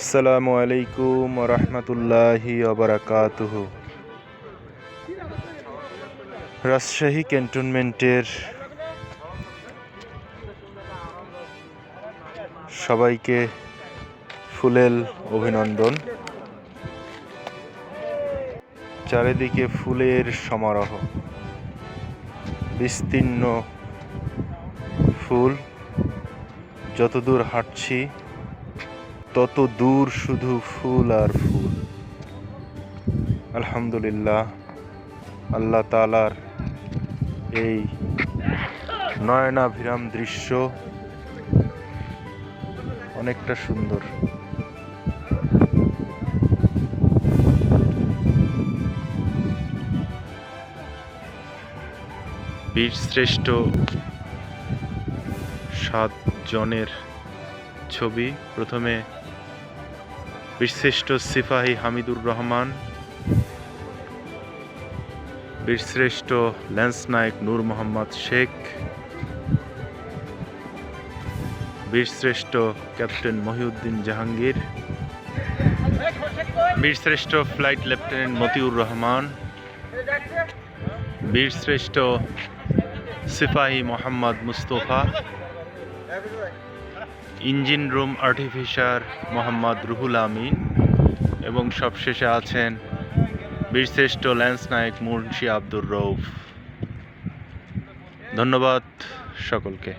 আসসালামু আলাইকুম রহমতুল্লাহি অবরাকাতুহ রাজশাহী ক্যান্টনমেন্টের সবাইকে ফুলেল অভিনন্দন। চারিদিকে ফুলের সমারোহ। বিস্তীর্ণ ফুল। যতদূর হাঁটছি তত দূর শুধু ফুল আর ফুল। আলহামদুলিল্লাহ, আল্লাহ তালার এই নয়নাভিরাম দৃশ্য অনেকটা সুন্দর। বীরশ্রেষ্ঠ সাত জনের ছবি। প্রথমে বীরশ্রেষ্ঠ সিপাহী হামিদুর রহমান, বীরশ্রেষ্ঠ ল্যান্স নায়ক নূর মোহাম্মদ শেখ, বীরশ্রেষ্ঠ ক্যাপ্টেন মহিউদ্দিন জাহাঙ্গীর, বীরশ্রেষ্ঠ ফ্লাইট লেফটেন্যান্ট মতিউর রহমান, বীরশ্রেষ্ঠ সিপাহী Mohammad Mustafa engine room artificer Mohammad Ruhul Amin এবং সবশেষে আছেন বীরশ্রেষ্ঠ ল্যান্স নায়ক মুন্সি আব্দুর রৌফ ধন্যবাদ সকলকে।